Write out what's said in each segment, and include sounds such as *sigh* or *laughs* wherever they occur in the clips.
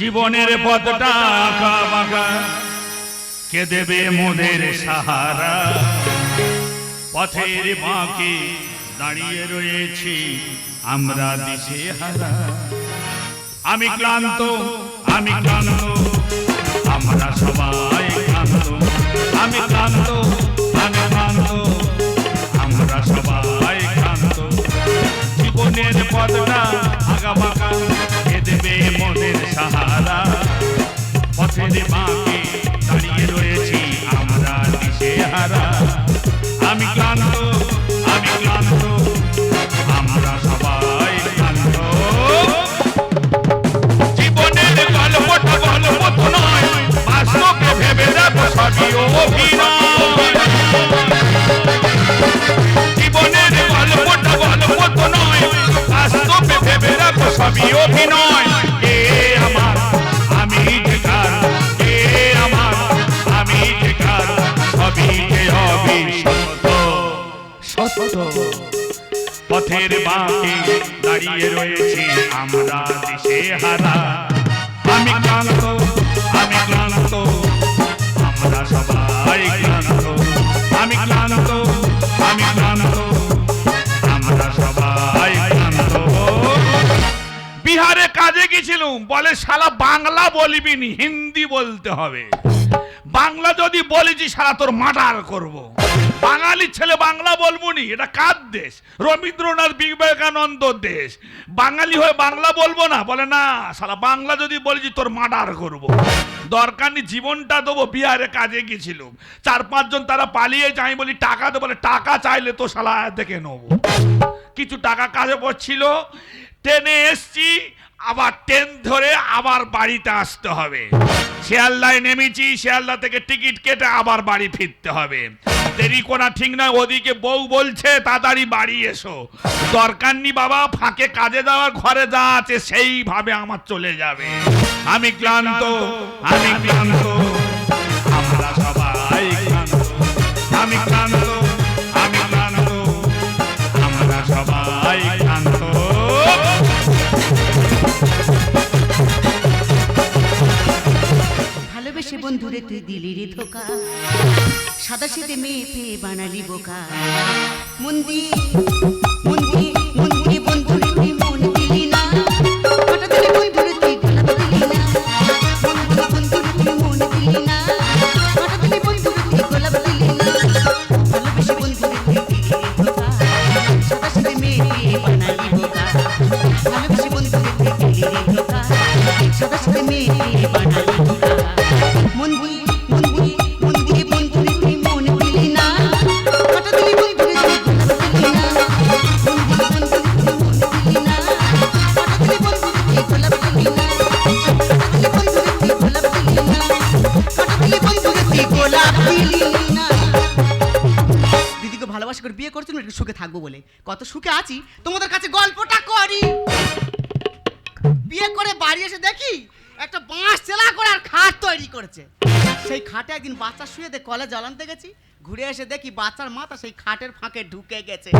জীবনের পথটা আঁকা বাঁকা কে দেবে মোদের সাহারা? পথের বাঁকে দাঁড়িয়ে রয়েছি আমরা দিশে হারা। আমি ক্লান্ত আমি ক্লান্ত, আমরা সবাই ক্লান্ত। আমি ক্লান্ত আমি ক্লান্ত, আমরা সবাই ক্লান্ত। জীবনের পথটা আগা বাঁকা মনের সাহারা। পথের বাঁকে দাঁড়িয়ে রয়েছি আমরা দিশে হারা আমি ক্লান্ত আমি ক্লান্ত, আমরা সবাই ক্লান্ত। জীবনের গল্পটা গল্প নয় বাস্তবে ভেবে দেখো সবই অভিনয়। পথের বাঁকে দাঁড়িয়ে রয়েছি আমরা দেশে হারা। আমি ক্লান্ত আমি ক্লান্ত, আমরা সবাই ক্লান্ত। আমি ক্লান্ত আমি ক্লান্ত, আমরা সবাই ক্লান্ত। বিহারে কাজে গেছিলুম, বলে শালা বাংলা বলবি নি হিন্দি বলতে হবে। বাংলা যদি বলেছি সারা তোর মার্ডার করব। বাঙালি ছেলে বাংলা বলব নি, এটা কার দেশ? রবীন্দ্রনাথ বিবেকানন্দ দেশ। বাঙালি হয়ে বাংলা বলব না? বলে না, সারা বাংলা যদি বলেছি তোর মার্ডার করব। দরকার নেই, জীবনটা দেবো, বিহারে কাজে গেছিলাম। চার পাঁচজন তারা পালিয়ে যাই বলি টাকা দেবো বলে টাকা চাইলে তো শালা দেখে নেব। কিছু টাকা কাজে পড়ছিল, ট্রেনে এসছি, আবার ট্রেন ধরে আবার বাড়িতে আসতে হবে। শিয়ালদায় নেমেছি, শিয়ালদা থেকে টিকিট কেটে আবার বাড়ি ফিরতে হবে। দেরি করা ঠিক নয়, ওদিকে বউ বলছে, তাড়াতাড়ি বাড়ি এসো। দরকার নি বাবা, ফাঁকে কাজে দেওয়ার ঘরে যা আছে সেইভাবে আমার চলে যাবে। আমি ক্লান্ত আমি ক্লান্ত, আমরা সবাই ক্লান্ত। আমি ক্লান্ত। বন্ধুরে তুই দিলি রে ধোকা। সাদা শীতে মেয়ে পেয়ে বানালি বোকা। মন্দির মন্দি। দিদিকে ভালোবাসা করে বিয়ে করছেন একটু সুখে থাকব বলে। কত সুখে আছি, তোমাদের কাছে গল্পটা করি। বিয়ে করে বাড়ি এসে দেখি, একটা বাঁশ চেলা করে আর খাট তৈরি করেছে। সেই খাটে একদিন বাচ্চা শুয়ে দিয়ে কলে জ্বালানতে গেছি। ঘুরে এসে দেখি বাচ্চার মাথা সেই খাটের ফাঁকে ঢুকে গেছে।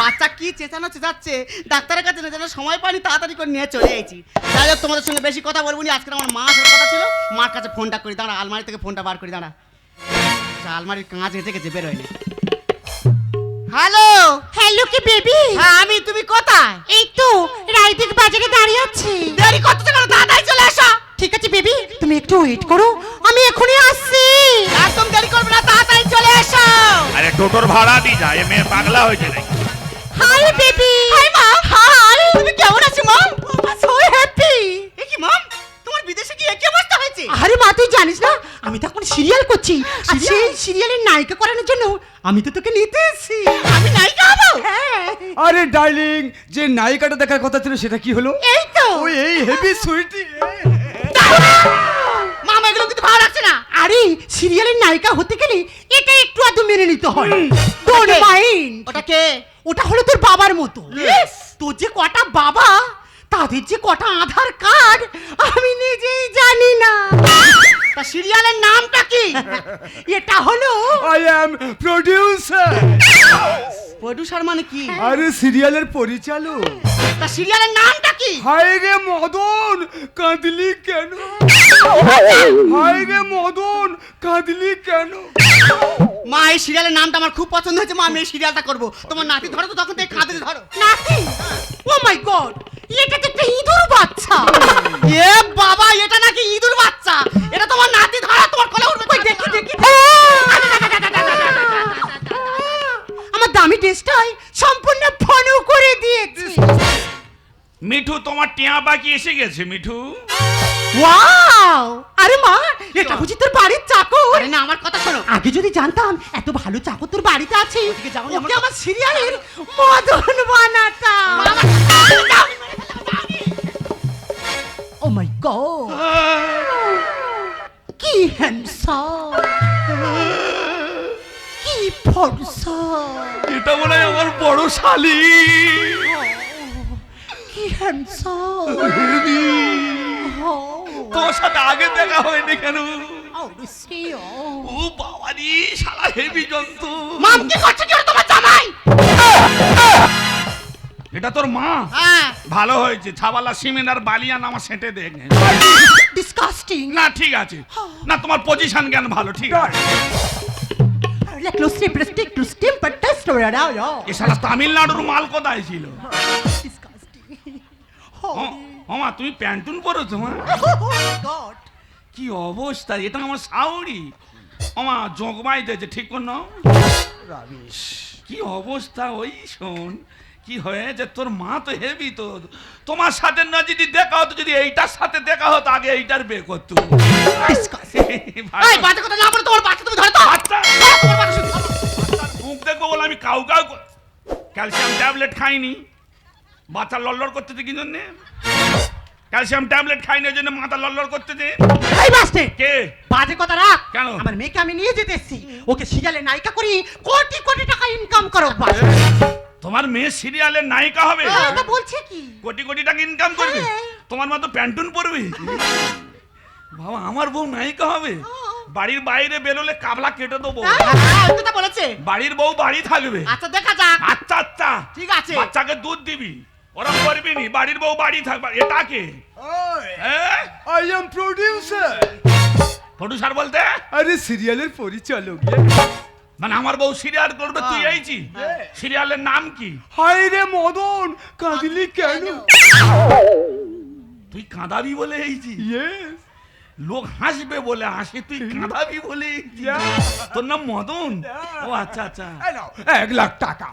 বাচ্চা কি চেঁচানো চেঁচাচ্ছে, ডাক্তারের কাছে না যেন সময় পানি তাড়াতাড়ি করে নিয়ে চলে এসেছি। হোক, তোমাদের সঙ্গে বেশি কথা বলব না আজকে আমার মা আসার কথা ছিল। মার কাছে ফোনটা করি, দাঁড়া, আলমারি থেকে ফোনটা বার করি, দাঁড়া। আচ্ছা, আলমারির কাঁচ হেঁটে গেছে বেরোয় না হ্যালো হ্যালো কি বেবি হ্যাঁ আমি তুমি কোথায়? এই তো রায়দিক বাজারে দাঁড়িয়ে আছি। দেরি করতেছো কেন? তাড়াতাড়ি চলে এসো। ঠিক আছে বেবি তুমি একটু ওয়েট করো আমি এখনই আসছি। একদম দেরি করবে না তাড়াতাড়ি চলে এসো। আরে টোটোর ভাড়া দি যা এ মেয়ে পাগলা হয়েছে নাকি? হাই বেবি হাই মা। হাই তুমি কেমন আছো মা? সো হ্যাপি এ কি মা? তোমার বিদেশে কি অবস্থা? হয়েছে আরে মা তুই জানিস না? আমি তো এখন সিরিয়াল করছি। আর সেই সিরিয়ালের নায়িকা করানোর জন্য আমি তো তোকে নিতে এসেছি আমি নায়িকা হব? হ্যাঁ। আরে ডার্লিং যে নায়িকাটা দেখার কথা ছিল সেটা কি হলো? এই তো। ওই এই হেভি সুইটি মা আমার এগুলো কিন্তু ভালো লাগছে না। আরে সিরিয়ালের নায়িকা হতে গেলে এটা একটু আধটু মেনে নিতে হয়। ডোন্ট ওটাকে- মাইন্ড ওটা কে? ওটা হলো তোর বাবার মতো! তোর যে কটা বাবা তাদের যে কটা আধার কার্ড আমি নিজেই জানি না। তা সিরিয়ালের নামটা কি? *laughs* এটা হলো আই অ্যাম প্রোডিউসার প্রডিউসার মানে কি? আরে সিরিয়ালের পরিচালক। তা সিরিয়ালের নামটা কি? হায় রে মদন কাঁদলি কেন? হায় রে মদন কাঁদলি কেন? মা এই সিরিয়ালের নামটা আমার খুব পছন্দ হয়েছে। মা আমি এই সিরিয়ালটা করব। তোমার নাতি ধরো তো তখন থেকে কাঁদতে ধরো। নাতি? ও মাই গড এটা তো একটা ইঁদুর বাচ্চা। এ বাবা এটা নাকি ইঁদুর বাচ্চা? এটা তোমার নাতি ধরা তোমার কোলে উঠবে। কই দেখি দেখি। আমার দামি ড্রেসটাই সম্পূর্ণ ফনু করে দিয়েছে। মিঠু তোমার টিয়া বাকি এসে গেছে মিঠু। ওয়াও! আরে মা এটা বুঝি তোর বাড়ির চাকর। আরে না আমার কথা শোনো। আগে যদি জানতাম এত ভালো চাকর তোর বাড়িতে আছে ওদিকে যাও, ওকে আমার সিরিয়ালের মদন বানাতাম। ও মাই গড। কি হ্যান্ডসাম কি ফর্সা। এটা মনে হয় আমার বড় শালি। কি হ্যান্ডসাম *laughs* সাথে আগে দেখা হয়নি কেন? ও সিও ও বাবারি হেভি জন্তু। মাম কি করছে? কি তোমার জামাই? এটা তোর মা? হ্যাঁ। ভালো হয়েছে ছাবালা সিমেন্ট আর বালিয়ান আমার সেটে দেখ ডিসকাস্টিং না ঠিক আছে। না তোমার পজিশন জ্ঞান ভালো ঠিক আছে। Like los siempre stick to stim but test or out yo. এ শালা তামিলনাড়ুর মাল কোথায় ছিল? ওমা তুমি প্যান্টুন পরেছো মা? *laughs* Oh my god. কি অবস্থা এটা আমার সাউরি ওমা জগমাই দিয়েছে ঠিক কোন কি অবস্থা ওই শোন কি হয়েছে? তোর মা তো হেভি তো। তোমার সাথে না যদি দেখা হতো যদি এইটার সাথে দেখা হতো আগে এইটার বে করতো। বাজে কথা না বলে তোমার বাচ্চা তুমি ধরে তো। বাচ্চা? তোমার বাচ্চা শুধু। ধরো। বাচ্চার মুখ দেখব বলে আমি কাউ কাউ ক্যালসিয়াম ট্যাবলেট খাইনি। বাচ্চা লড়লড় করতেছে কি জন্যে? ক্যালসিয়াম ট্যাবলেট খাইনি ওই জন্য মাথা লড়লড় করতেছে। এই বাস্টে কে? বাজে কথা রাখ! কেন? আমার মেয়েকে আমি নিয়ে যেতে এসেছি। ওকে সিরিয়ালে নায়িকা করি কোটি কোটি টাকা ইনকাম করো বাস। তোমার মেয়ে সিরিয়ালের নায়িকা হবে? এটা বলছে কি? কোটি কোটি টাকা ইনকাম করবে? হ্যাঁ। তোমার মতো প্যান্টুন পরবে? বাবা আমার বউ নায়িকা হবে? বাড়ির বাইরে বেরোলে কাবলা কেটে দেবো। হ্যাঁ, বলেছে। বাড়ির বউ বাড়ি থাকবে। আচ্ছা দেখা যাক। আচ্ছা আচ্ছা। ঠিক আছে। বাচ্চাকে দুধ দিবি। ওরা করবি নি? বাড়ির বউ বাড়ি থাকবে এটা কে? হ্যাঁ? আই এম প্রোডিউসার প্রডিউসার বলতে? আরে সিরিয়ালের পরিচালক মানে আমার বউ সিরিয়াল করবে তুই এইছি সিরিয়ালের নাম কি? হায় রে মদন কাঁদলি কেন? তুই কাঁদাবি বলে এইছি ইয়েস লোক হাসবে বলে হাসে তুই কাঁদাবি বলে তোর নাম মদন? ও আচ্ছা আচ্ছা। এক লাখ টাকা।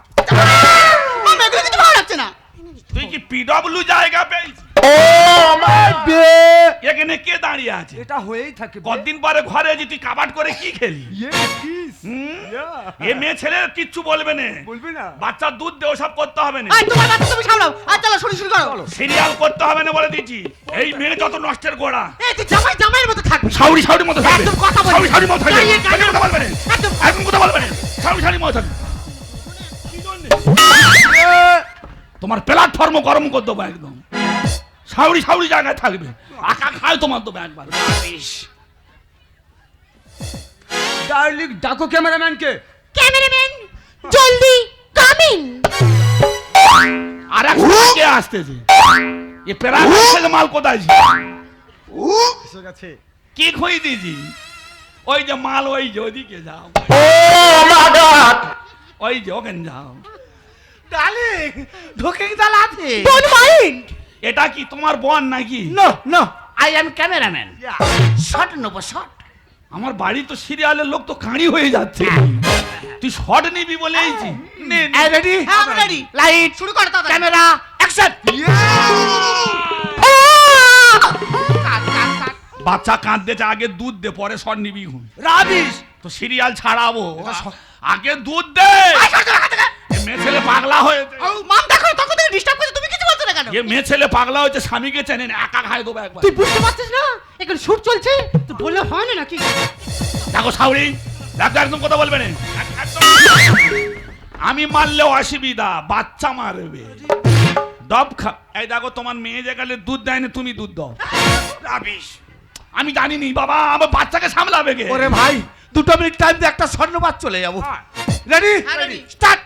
না। তুই কি পিডব্লিউ জায়গা পেয়েছিস এখানে কে দাঁড়িয়ে আছে এটা হয়েই থাকে কতদিন পরে ঘরে যে তুই কাবাট করে কি খেলি ইয়েস কিস এ মেয়ে ছেলে কিচ্ছু বলবে না বলবি না বাচ্চার দুধ দে ওসব করতে হবে না তোমার বাচ্চা তুমি সামলাও আর চলো শুরু শুরু করো সিরিয়াল করতে হবে না বলে দিচ্ছি এই মেয়ে যত নষ্টের গোড়া এই তুই জামাই জামাইয়ের মতো থাকবি সাউরি সাউরি মতো থাকবে একদম কথা বলবি। সাউরি সাউরি মতো থাকবে গায়ে গায়ে একদম কথা বলবে না একদম। একদম কথা বলবে না সাউরি সাউরি মতো থাকবে তোমার প্ল্যাটফর্ম গরম করে দেবো একদম। সাউরি সাউরি জায়গায় থাকবে। আকা খায় তোমার দেবো একবার। ডার্লিং ডাকো ক্যামেরাম্যানকে। ক্যামেরাম্যান জলদি কামিং আর এক কে আসতেছে। এ পেরা থেকে মাল কোথায় ছিল? এসে গেছে। কি খই দিয়েছি ওই যে মাল ওই যে ওইদিকে যাও। ওই যে ওখানে যাও। ডার্লিং ঢোকে দালাতে ডোন্ট মাইন্ড এটা কি তোমার বোন নাকি? No no I am cameraman shot নেব শট আমার বাড়ি তো সিরিয়ালের লোক তো কাঁড়ি হয়ে যাচ্ছে। তুই শর্ট নিবি বলে এইছি নে, নে। রেডি হ্যাঁ রেডি লাইট শুরু কর তাড়াতাড়ি ক্যামেরা অ্যাকশন বাচ্চা কাঁদতেছে আগে দুধ দে পরে শর্ট নিবি রাবিশ তো সিরিয়াল ছাড়াবো। আগে দুধ দে। মেয়ে ছেলে পাগলা হয়েছে। মাম দেখো তখন থেকে ডিস্টার্ব করছে তুমি কিছু বলছো না কেন? এ মেয়ে ছেলে পাগলা হয়েছে স্বামীকে চেনে না, একা খাই দেবো একবার। তুই বুঝতে পারছিস না? এখানে শুট চলছে? তো বললে হয় না নাকি? দেখো সাউরি দেখো একদম কথা বলবে না। আমি মারলেও অসুবিধা বাচ্চা মারবে। ডব খা এই দেখো তোমার মেয়ে যে গেলে দুধ দেয় না তুমি দুধ দাও। রাবিশ আমি জানিনি বাবা আমার বাচ্চাকে সামলাবে কে? ওরে ভাই দুটো মিনিট টাইম দিয়ে একটা স্বর্ণবাদ চলে যাব। হ্যাঁ। রেডি হ্যাঁ, স্টার্ট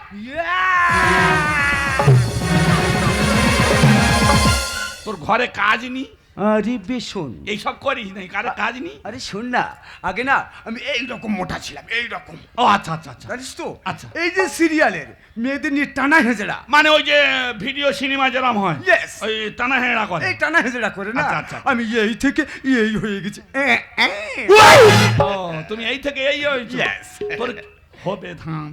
তোর ঘরে কাজ নি আরে বেশ শোন। এইসব করিস নাই কারে কাজ নি আরে শোন না আগে না আমি এই রকম মোটা ছিলাম এই রকম ও আচ্ছা আচ্ছা আচ্ছা। জানিস তো? আচ্ছা। এই যে সিরিয়ালের মেয়েদের নিয়ে টানা হেজড়া মানে ওই যে ভিডিও সিনেমা যেরকম হয়? Yes. ওই টানা হেঁড়া করে। এই টানা হেজড়া করে না? আচ্ছা, আচ্ছা। আমি এই থেকে এই হয়ে গেছি। ও তুমি এই থেকে এই হয়েছো. তোর হবে ধাম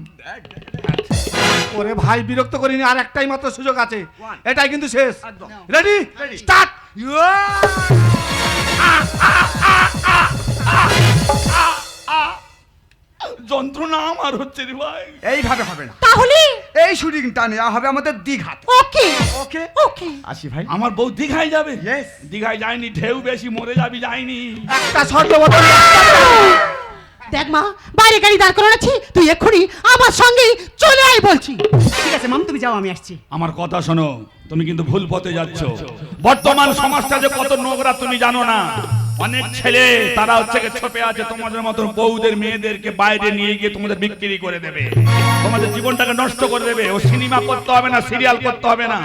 ওরে ভাই বিরক্ত করিনি আর একটাই মাত্র সুযোগ আছে। এটাই কিন্তু শেষ। একদম। রেডি. স্টার্ট যন্ত্রণা আমার হচ্ছে রে ভাই। এইভাবে হবে না। তাহলে? এই শুটিং টানে হবে আমাদের দীঘাতে। ওকে। ওকে? ওকে। আসি ভাই। আমার বউ দীঘায় যাবে. দীঘায় যায়নি ঢেউ বেশি মরে যাবি যায়নি। একটা বদল দেখ মা বাইরে গাড়ি দাঁড় করানো আছি তুই এক্ষুনি আমার সঙ্গেই চলে আয় বলছি। ঠিক আছে মাম তুমি যাও আমি আসছি। আমার কথা শোনো তুমি কিন্তু ভুল পথে যাচ্ছ। বর্তমান সমাজটা যে কত নোংরা তুমি জানো না। অনেক ছেলে তারা হচ্ছে ছপে আছে তোমাদের মতন বউদের মেয়েদেরকে বাইরে নিয়ে গিয়ে তোমাদের বিক্রি করে দেবে। তোমাদের জীবনটাকে নষ্ট করে দেবে। ও সিনেমা করতে হবে না সিরিয়াল করতে হবে না।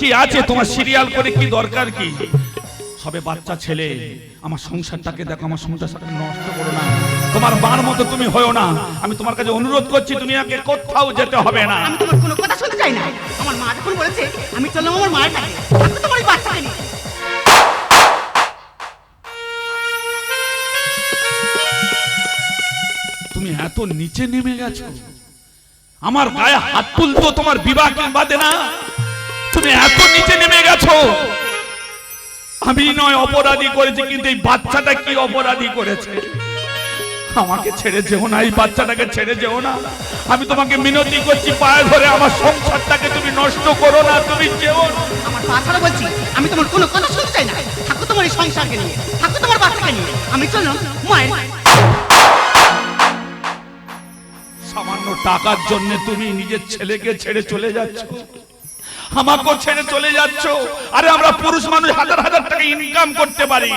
কি আছে তোমার সিরিয়াল করে কি দরকার কি? সবে বাচ্চা ছেলে। আমার সংসারটাকে দেখো আমার সংসারটাকে নষ্ট করো না। তোমার বার মতো তুমি হয়েও না। আমি তোমার কাছে অনুরোধ করছি তুমি আগে কোথাও যেতে হবে না। আমি তোমার কোনো কথা শুনতে চাই না। আমার মা যখন বলেছে আমি চললাম আমার মায়ের কাছে আমি তোমার এই বাচ্চাকে নিয়ে তুমি এত নিচে নেমে গেছো। আমার গায়ে হাত তুলতো তোমার বিবাহ বাদে না তুমি এত নিচে নেমে গেছো। আমি নয় অপরাধী করেছি কিন্তু এই বাচ্চাটা কি অপরাধী করেছে? আমাকে ছেড়ে যেও না এই বাচ্চাটাকে ছেড়ে যেও না। আমি তোমাকে মিনতি করছি পায়ে ধরে আমার সংসারটাকে তুমি নষ্ট করো না তুমি যেও না। আমার বাচ্চারা বলছি আমি তোমার কোনো কথা শুনতে চাই না। থাকো তোমার এই সংসারকে নিয়ে থাকো তোমার বাচ্চাকে নিয়ে। আমি চললাম মায়ের সামান্য টাকার জন্য তুমি নিজের ছেলেকে ছেড়ে চলে যাচ্ছ। আমাকেও ছেড়ে চলে যাচ্ছ? আরে আমরা পুরুষ মানুষ হাজার হাজার টাকা ইনকাম করতে পারি।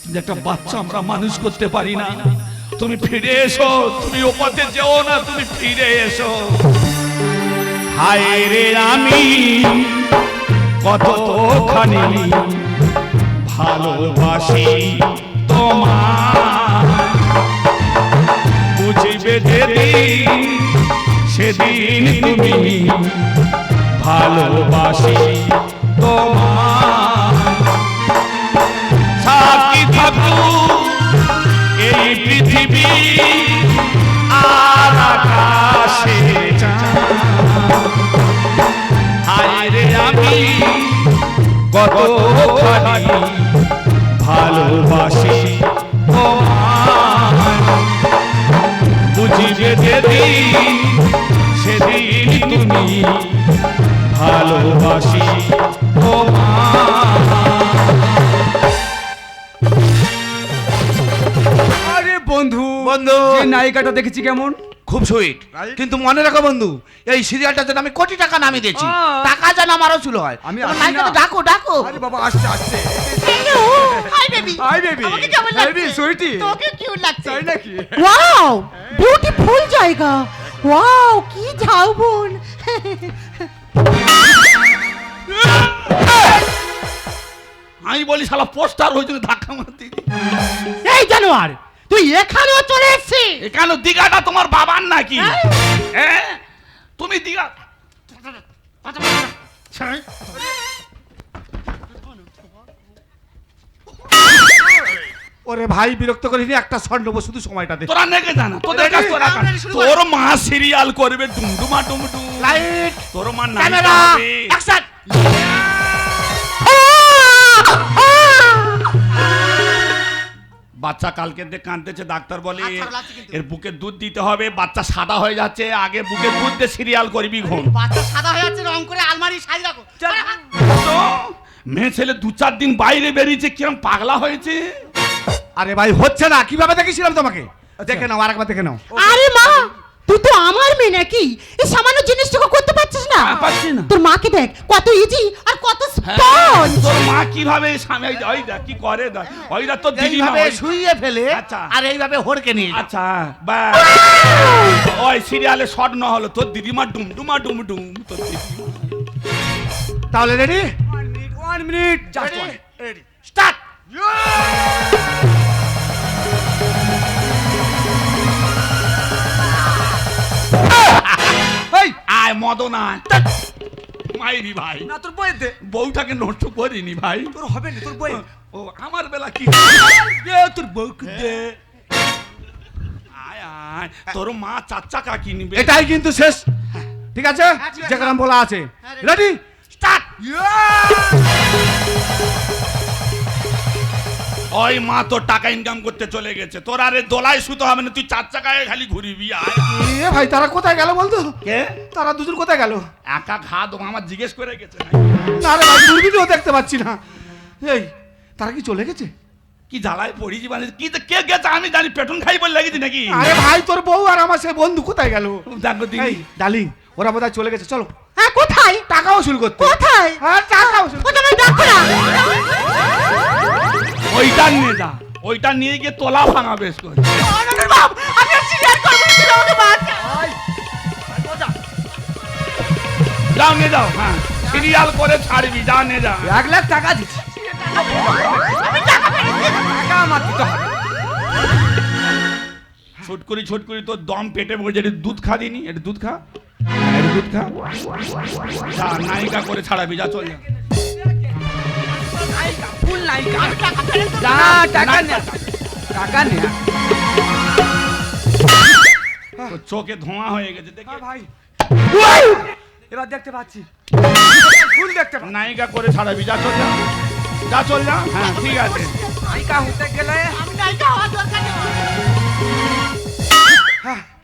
কিন্তু একটা বাচ্চা আমরা মানুষ করতে পারি না। তুমি ফিরে এসো, তুমি ও পথে যেও না, তুমি ফিরে এসো। হায় রে আমি কতখানি ভালোবাসি তোমার বুঝবে যেদিন, সেদিন তুমি ভালোবাসি তোমার এই পৃথিবী আর আকাশে হায় রে আমি কতখানি ভালোবাসি তোমার বুঝিবে যেদিন, সেদিন তুমি ভালোবাসি আরে বন্ধু বন্ধু। নায়িকাটা দেখেছি কেমন? খুব সুইট কিন্তু মনে রাখো বন্ধু এই সিরিয়ালটার জন্য আমি কোটি টাকা নামিয়ে দিয়েছি। টাকা যেন আমারও শুরু হয়। আমি ডাকো ডাকো। আরে বাবা আসছে আসছে। Hello hi baby hi baby আমাকে কেমন বেবি সুইটি তোকে কিউট লাগছে। তাই নাকি? ওয়াও বিউটিফুল জায়গা। ওয়াও কি ঝাউবন। আমি বলি শালা পোস্টার হয়েছিল ধাক্কা মারতে। এই জানোয়ার তুই এখানেও চলে এসেছিস? এখানে দিঘাটা তোমার বাবার নাকি? হ্যাঁ। তুমি দিঘা ওরে ভাই বিরক্ত করিনি একটা স্বর্ণ নেব শুধু সময়টা দে। তোরা নেগে জানা তোদের কাছে তোরা কাজ। তোর মা সিরিয়াল করবে ডুমডুমা ডুমডুম। লাইট তোর মা নায়িকা ক্যামেরা হবে। অ্যাকশন বাচ্চা কালকে দিয়ে কাঁদতেছে ডাক্তার বলে। আচ্ছা, লাগছে কিন্তু। এর বুকে দুধ দিতে হবে বাচ্চা সাদা হয়ে যাচ্ছে আগে বুকে দুধ দিয়ে সিরিয়াল করবি ঘুম। বাচ্চা সাদা হয়ে যাচ্ছে রং করে আলমারি সাজ রাখো। তো, মেয়ে ছেলে দু চার দিন বাইরে বেরিয়েছে কিরম পাগলা হয়েছে? আরে ভাই হচ্ছে না। কীভাবে দেখেছিলাম তোমাকে? দেখে নাও আরেকবার দেখে নাও। আরে মা তুই তো আমার মেয়ে নাকি? এই সামান্য জিনিসটুকু করতে পারছিস না? হ্যাঁ, পারছি না। তোর মাকে দেখ কত ইজি আর কত হ্যাঁ, স্পঞ্জ তোর মা কীভাবে স্বামী ওই দেখ, কি করে দেখ। ওই দেখ তোর দিদি ভাবে শুইয়ে ফেলে আচ্ছা। আর এইভাবে হড়কে নিয়ে আচ্ছা ব্যাস। ওই সিরিয়ালে শর্ট না হলো তোর দিদিমা ডুমডুমা ডুমডুম তোর তাহলে ready one minute one one minute just one start আয় মদন আয় মাইরি ভাই। না তোর বইতে বউটাকে নষ্ট করিনি ভাই। তোর হবে না তোর বই ও আমার বেলা কি? তোর বউকে দে। আয় আয় তোর মা চার চাকা কিনবে এটাই কিন্তু শেষ। ঠিক আছে? ঠিক আছে। যেখানে বলা আছে। হ্যাঁ, রেডি স্টার্ট ওই মা তোর টাকা ইনকাম করতে চলে গেছে। তোর আরে দোলায় শুতে হবে না তুই চার চাকায় খালি ঘুরিবি আয়। এ ভাই তারা কোথায় গেল বলতো? কে? তারা দুজন কোথায় গেল? একা খা দো আমার জিজ্ঞেস করে গেছে? না রে ভাই দেখতে পাচ্ছি না। এই তারা কি চলে গেছে? কি জ্বালায় পড়িছি মানে কি তো কে গেছে আমি জানি পেটন খাই বলে লেগেছি নাকি? আরে ভাই তোর বউ আর আমার সে বন্ধু কোথায় গেল? দেখো এই দিদি ডার্লিং ওরা বোধহয় চলে গেছে চলো। হ্যাঁ কোথায়? টাকা ওসুল করতে। কোথায়? হ্যাঁ টাকা ওসুল ওটা আমি দেখো না ওইটা নিয়ে যা ওইটা নিয়ে গিয়ে তোলা ভাঙা বেশ করে। যাও নিয়ে যাও হ্যাঁ সিরিয়াল করে ছাড়বি যা নিয়ে যা। এক লাখ টাকা দিচ্ছি। টাকা আমার ছোট করি ছোট করি তোর দম পেটে বসে একটু দুধ খা দিনি একটু দুধ খা দুধ খা। যা নায়িকা করে ছাড়াবি যা চল যা। ফুল নাইকা যা টাকা নে টাকা নে চোখে ধোঁয়া হয়ে গেছে দেখে ভাই এবার দেখতে পাচ্ছি ফুল দেখতে পাচ্ছি নায়িকা করে ছাড়াবি যা চল যা যা চল যা হ্যাঁ ঠিক আছে নায়িকা হতে গেলে আমি নায়িকা হওয়ার দরকার নেই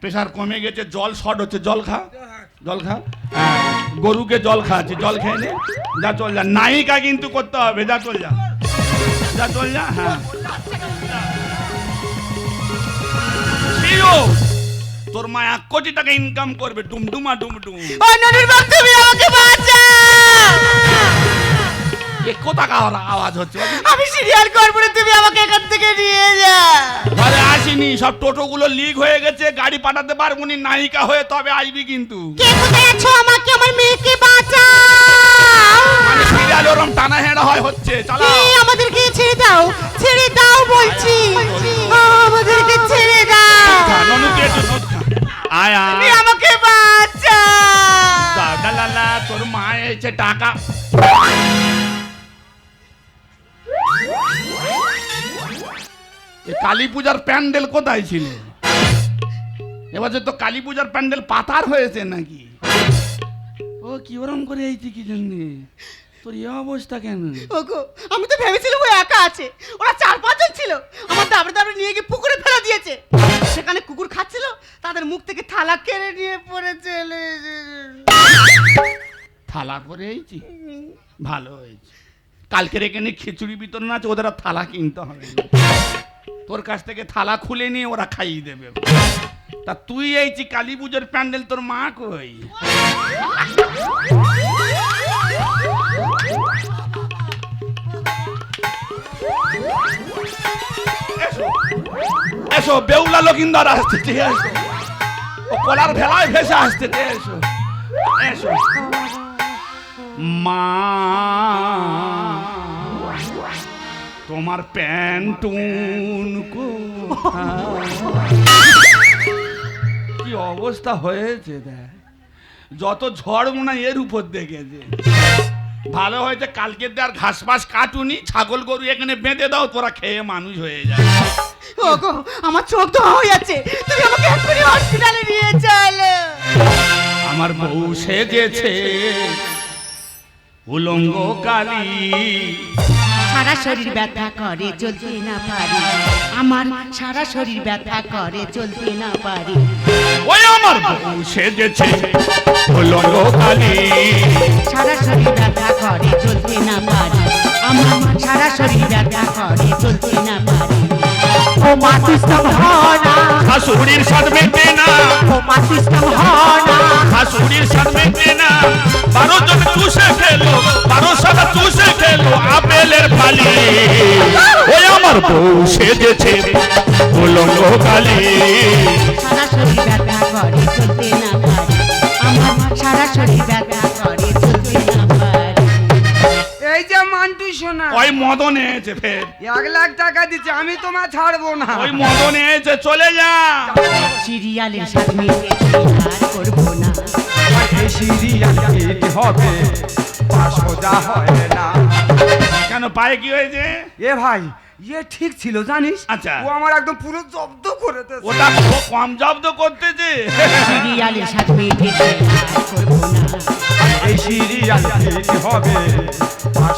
প্রেশার কমে গেছে জল শর্ট হচ্ছে জল খা জল খা। হ্যাঁ, গরুকে জল খাচ্ছে জল খেয়ে নে। যা চল যা নায়িকা কিন্তু করতে হবে যা চল যা। যা চল যা হ্যাঁ। তোর মা এক কোটি টাকা ইনকাম করবে ডুমডুমা ডুমডুম অনন্যর বাপ তুমি আমাকে বাঁচা! এ কোথাকার আওয়াজ হচ্ছে? আমি সিরিয়াল না তুমি আমাকে এখান থেকে নিয়ে যা। ঘরে আসিনি সব টোটোগুলো লিক হয়ে গেছে গাড়ি পাঠাতে পারব নি নায়িকা হয়ে তবে আসবি কিন্তু। কে কোথায় আছো? আমাকে আমার মেয়েকে বাঁচাও। মানে সিরিয়াল ওরম টানা হেঁড়া হয় হচ্ছে চালা। এই, আমাদেরকে ছেড়ে দাও? ছেড়ে দাও বলছি। আমাদেরকে ছেড়ে দাও। ননুকে একটু আয় আয়। আমাকে বাঁচাও। দাদা লালা তোর মা এসে টাকা। কালী পূজার প্যান্ডেল কোথায় ছিল? এবছর তো কালী পূজার প্যান্ডেল পাতার হয়েছে নাকি? ও কি ওরম করে এইছি কি জন্যে তোর এ অবস্থা কেন? ওগো আমি তো ভেবেছিলাম ও একা আছে। ওরা চার পাঁচজন ছিল। আমার দাবড়ে দাবড়ে নিয়ে গিয়ে পুকুরে ফেলে দিয়েছে। সেখানে কুকুর খাচ্ছিল তাদের মুখ থেকে থালা কেড়ে নিয়ে পড়ে চলে থালা করে এইছি ভালো হয়েছে। কালকের এখানে খিচুড়ি বিতরণ আছে ওদের আর থালা কিনতে হবে। তোর কাছ থেকে থালা খুলে নিয়ে ওরা খাইয়ে দেবে। তা তুই এইছি কালী পুজোর প্যান্ডেল, তোর মা কই? এসো বেউলা লকিন্দর আসতে এসো। ও কলার ভেলায় ভেসে আসতে এসো। এসো। মা তোমার প্যান্টুন? কি। অবস্থা হয়েছে দেখ? যত ঝড় মনে হয় এর উপর দেখেছে ভালো হয়েছে কালকে আর ঘাস ফাস কাটুনি ছাগল গরু এখানে বেঁধে দাও তোরা খেয়ে মানুষ হয়ে যায় ওগো আমার চোখ ধোয়া হয়ে যাচ্ছে। তুমি আমাকে এক্ষুনি হসপিটালে নিয়ে চলো। আমার বউ সেজেছে। উলঙ্গ কালী। সারা শরীর ব্যথা করে চলতে না পারি। আমার সারা শরীর ব্যথা করে চলতে না পারি। ওই আমার বউ সেজেছে উলঙ্গ কালী সারা শরীর ব্যথা করে চলতে না পারি। আমার সারা শরীর ব্যথা করে চলতে না পারি। ও মা সিস্টেম হনা শাশুড়ির সাথ মেটে না। ও মা সিস্টেম হনা শাশুড়ির সাথ মেটে না। বারো জন চুষে খেলো বারো সাদা চুষে খেলো আপেলের ফালি। ওই আমার বউ সেজেছে উলঙ্গ কালী। সারা শরীর ব্যথা করে চলতে না। মদন ফের। এক লাখ টাকা দিচ্ছে আমি তোমার ছাড়বো না। ওই মদন এসে চলে যা। সিরিয়ালের আর করব না। এই সিরিয়াল হিট হবে সোজা হয় না। কেন পায়ে কি হয়েছে? এ ভাই ইয়ে ঠিক ছিল জানিস? আচ্ছা। ও আমার একদম পুরো জব্দ করে ওটা কম জব্দ করতেছে। সিরিয়ালের স্বাদ মিটেছে আর করব না। এই সিরিয়াল হিট হবে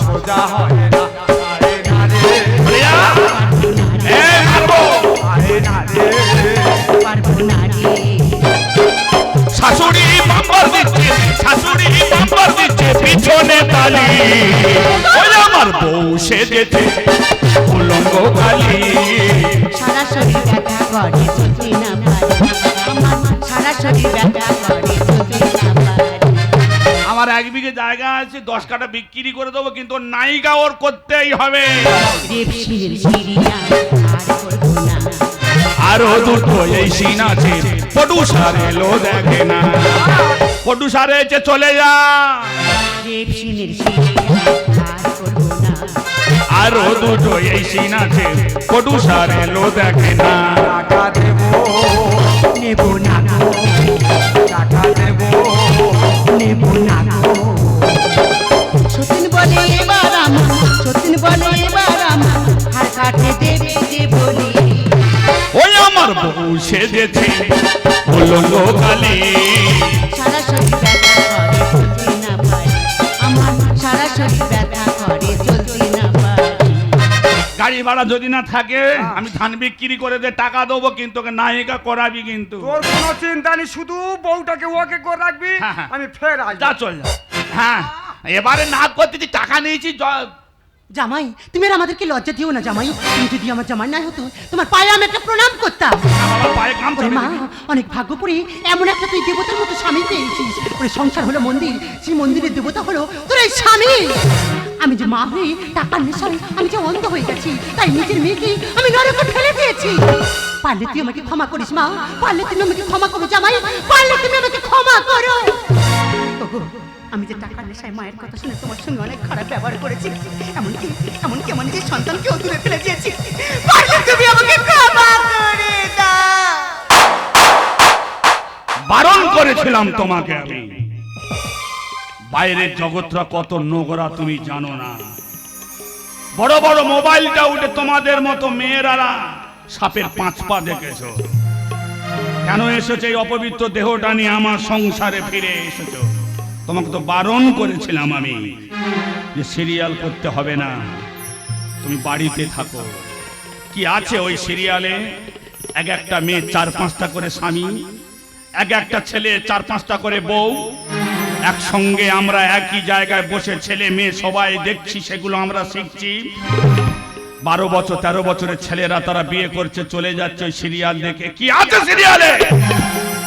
সোজা হয় না। শাশুড়ি বাম্পার দিচ্ছে শাশুড়ি বাম্পার দিচ্ছে পিছনে তালি। সারা শরীর জায়গা আছে, দশ কাটা বিক্রি করে দেবো, কিন্তু নায়িকা ওর করতেই হবে। আর দুটো এই সিন আছে দেখে না। এসে চলে যা। আর দুটো এই সিন আছে পটুসার এলো দেখে না। টাকা দেবো, নেব বলি ওই আমার বউ সেজেছে উলঙ্গ কালি সারা শরীর ব্যথা করে চলতে না পারি। আমার সারা শরীর ব্যথা করে চলতে না পারি। গাড়ি ভাড়া যদি না থাকে আমি ধান বিক্রি করে দে টাকা দেবো কিন্তু ওকে নায়িকা করাবি কিন্তু। তোর কোনো চিন্তা নেই শুধু বউটাকে ওকে করে রাখবি হ্যাঁ, হ্যাঁ। আমি ফের যা আসব চল যা। হ্যাঁ এবারে না করতে টাকা নিয়েছি জ- জামাই তুমি আর আমাদেরকে লজ্জা দিও না জামাই। তুমি যদি আমার জামাই না হতো তোমার পায়ে আমি একটা প্রণাম করতাম। ওরে মা অনেক ভাগ্য করে এমন একটা তুই দেবতার মতো স্বামী পেয়েছিস। ওরে সংসার হলো মন্দির সেই মন্দিরের দেবতা হলো তোর এই স্বামী। আমি যে মা হয়ে টাকার নেশায় আমি যে অন্ধ হয়ে গেছি তাই নিজের মেয়েকে আমি নরকে ফেলে দিয়েছি। পারলে তুই আমাকে ক্ষমা করিস মা পারলে তুমি আমাকে ক্ষমা করো জামাই পারলে তুমি আমাকে ক্ষমা করো। আমি যে টাকার নেশায় মায়ের কথা শুনে তোমার সঙ্গে অনেক খারাপ ব্যবহার করেছি। সন্তানকেও দূরে ফেলে দিয়েছি। তুমি আমাকে ক্ষমা করে বারণ করেছিলাম তোমাকে আমি। বাইরের জগৎটা কত নোংরা তুমি জানো না। বড় বড় মোবাইলটা উঠে তোমাদের মতো মেয়েরা সাপের পাঁচ পা দেখেছ। কেন এসেছে এই অপবিত্র দেহটা নিয়ে আমার সংসারে ফিরে এসেছ? তোমাকে তো বারণ করেছিলাম আমি যে সিরিয়াল করতে হবে না। তুমি বাড়িতে থাকো। কি আছে ওই সিরিয়ালে? এক একটা মেয়ে চার পাঁচটা করে স্বামী, এক একটা ছেলে চার পাঁচটা করে বউ। একসঙ্গে আমরা একই জায়গায় বসে ছেলে মেয়ে সবাই দেখছি, সেগুলো আমরা শিখছি। বারো বছর, তেরো বছরের ছেলেরা তারা বিয়ে করছে, চলে যাচ্ছে ওই সিরিয়াল দেখে। কি আছে সিরিয়ালে?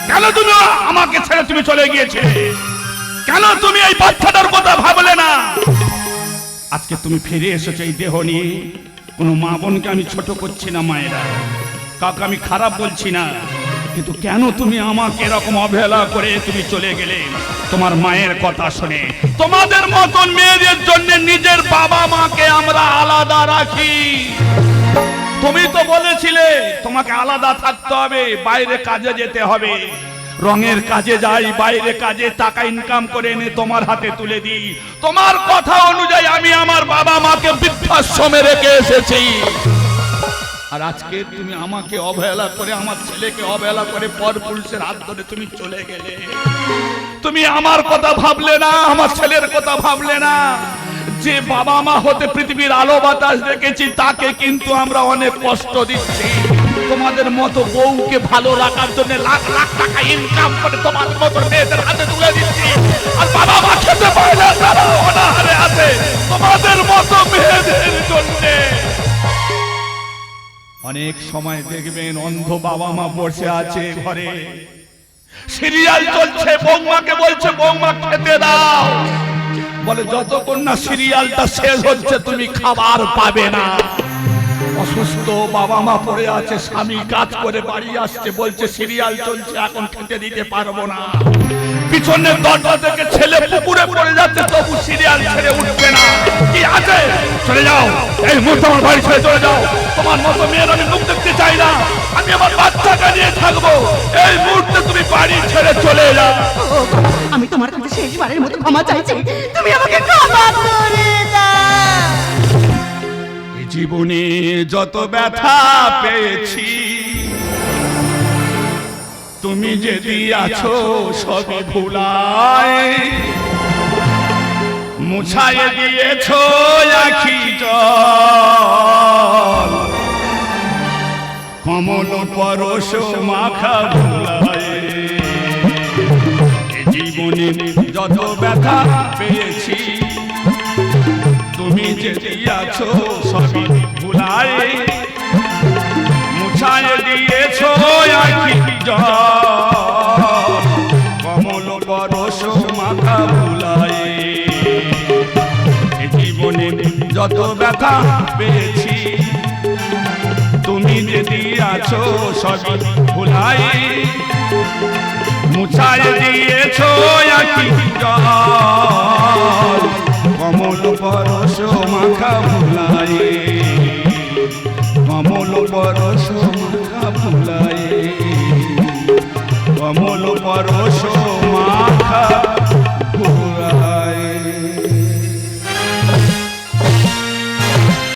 কেন তুমি আমাকে ছেড়ে তুমি চলে গিয়েছে? কেন তুমি এই বাচ্চাটার কথা ভাবলে না? আজকে তুমি ফিরে এসেছ এই দেহ নিয়ে। কোনো মা বোনকে আমি ছোট করছি না, মায়েরা। কাউকে আমি খারাপ বলছি না। কিন্তু কেন তুমি আমাকে এরকম অবহেলা করে তুমি চলে গেলে? তোমার মায়ের কথা শুনে। তোমাদের মতন মেয়েদের জন্য নিজের বাবা মাকে আমরা আলাদা রাখি। তুমি তো বলেছিলে, তোমাকে আলাদা থাকতে হবে, বাইরে কাজে যেতে হবে। রঙের কাজে যাই বাইরে কাজে টাকা ইনকাম করে এনে তোমার হাতে তুলে দিই। তোমার কথা অনুযায়ী আমি আমার বাবা মাকে বৃদ্ধাশ্রমে রেখে এসেছি। আর আজকে তুমি আমাকে অবহেলা করে, আমার ছেলেকে অবহেলা করে পর পুরুষের হাত ধরে তুমি চলে গেলে। তুমি আমার কথা ভাবলে না, আমার ছেলের কথা ভাবলে না। যে বাবা মা হতে পৃথিবীর আলো বাতাস দেখেছি, তাকে কিন্তু আমরা অনেক কষ্ট দিচ্ছি। তোমাদের মতো বউকে ভালো রাখার জন্য লাখ লাখ টাকা ইনকাম করে তোমার মতো মেয়েদের হাতে তুলে দিচ্ছি। আর বাবা মা খেতে পায় না, তারা অনাহারে আছে তোমাদের মতো মেয়েদের জন্যে। অনেক সময় দেখবেন অন্ধ বাবা মা বসে আছে ঘরে। সিরিয়াল চলছে, বৌমাকে বলছে, বৌমা, খেতে দাও। বলে, যতক্ষণ না সিরিয়ালটা শেষ হচ্ছে, তুমি খাবার পাবে না। অসুস্থ, বাবা মা পড়ে আছে, স্বামী কাজ করে বাড়ি আসছে, বলছে সিরিয়াল চলছে, এখন খেতে দিতে পারব না। পিছনের দরজা থেকে ছেলে পুকুরে পড়ে যাচ্ছে, তবু সিরিয়াল ছেড়ে উঠবে না। কি আছে? চলে যাও। এই মুহূর্তে আমার বাড়ি ছেড়ে চলে যাও। তোমার মতো মেয়ের আমি মুখ দেখতে চাই না। আমি আমার বাচ্চাকে নিয়ে থাকব। এই মুহূর্তে তুমি বাড়ি ছেড়ে চলে যাও। আমি তোমার কাছে শেষবারের মতো ক্ষমা চাইছি। তুমি আমাকে ক্ষমা করে দাও। জীবনে যত ব্যথা পেয়েছি, তুমি যে দিয়াছো সবই ভুলায়। মুছায় দিয়েছ আখি জল। কমল পরশ মাখা ভুলায়। এ জীবনে যত ব্যথা পেয়েছি তুমি যে দিয়াছো সবই ভুলায় মুছায় দিয়েছ আখি কমল পরশ মাথা ভুলায় এ জীবনে যত ব্যথা পেয়েছি, তুমি যে দিয়াছো সবই ভুলায় মুছায় দিয়েছ আখি জল কমল পরশ মাখা ভুলাই কমল পরশ মাখা ভুলাই কমল পরশ মাখা